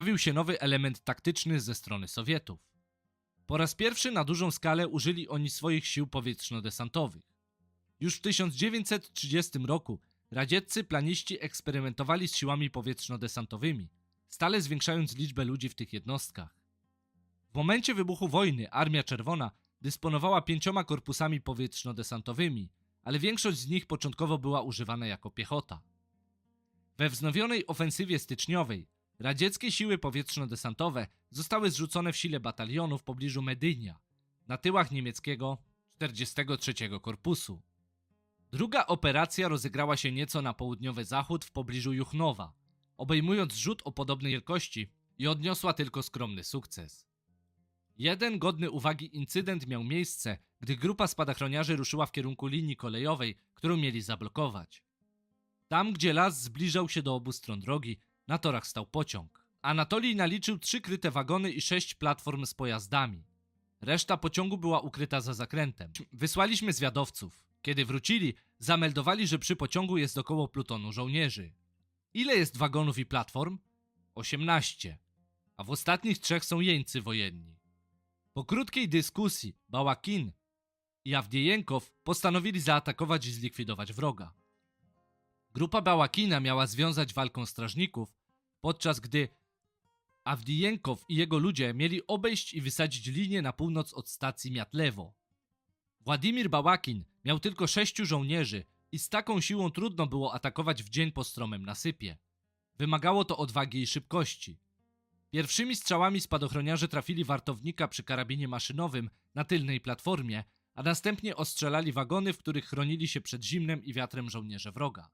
pojawił się nowy element taktyczny ze strony Sowietów. Po raz pierwszy na dużą skalę użyli oni swoich sił powietrzno-desantowych. Już w 1930 roku radzieccy planiści eksperymentowali z siłami powietrzno-desantowymi, stale zwiększając liczbę ludzi w tych jednostkach. W momencie wybuchu wojny Armia Czerwona dysponowała pięcioma korpusami powietrzno-desantowymi, ale większość z nich początkowo była używana jako piechota. We wznowionej ofensywie styczniowej radzieckie siły powietrzno-desantowe zostały zrzucone w sile batalionu w pobliżu Medynia, na tyłach niemieckiego 43 Korpusu. Druga operacja rozegrała się nieco na południowy zachód w pobliżu Juchnowa, obejmując rzut o podobnej wielkości i odniosła tylko skromny sukces. Jeden godny uwagi incydent miał miejsce, gdy grupa spadochroniarzy ruszyła w kierunku linii kolejowej, którą mieli zablokować. Tam, gdzie las zbliżał się do obu stron drogi, na torach stał pociąg. Anatolij naliczył trzy kryte wagony i sześć platform z pojazdami. Reszta pociągu była ukryta za zakrętem. Wysłaliśmy zwiadowców. Kiedy wrócili, zameldowali, że przy pociągu jest około plutonu żołnierzy. Ile jest wagonów i platform? 18. A w ostatnich trzech są jeńcy wojenni. Po krótkiej dyskusji Bałakin i Awdiejenkow postanowili zaatakować i zlikwidować wroga. Grupa Bałakina miała związać walką strażników, podczas gdy Awdijenkow i jego ludzie mieli obejść i wysadzić linię na północ od stacji Miatlewo. Władimir Bałakin miał tylko sześciu żołnierzy i z taką siłą trudno było atakować w dzień po stromym nasypie. Wymagało to odwagi i szybkości. Pierwszymi strzałami spadochroniarze trafili wartownika przy karabinie maszynowym na tylnej platformie, a następnie ostrzelali wagony, w których chronili się przed zimnem i wiatrem żołnierze wroga.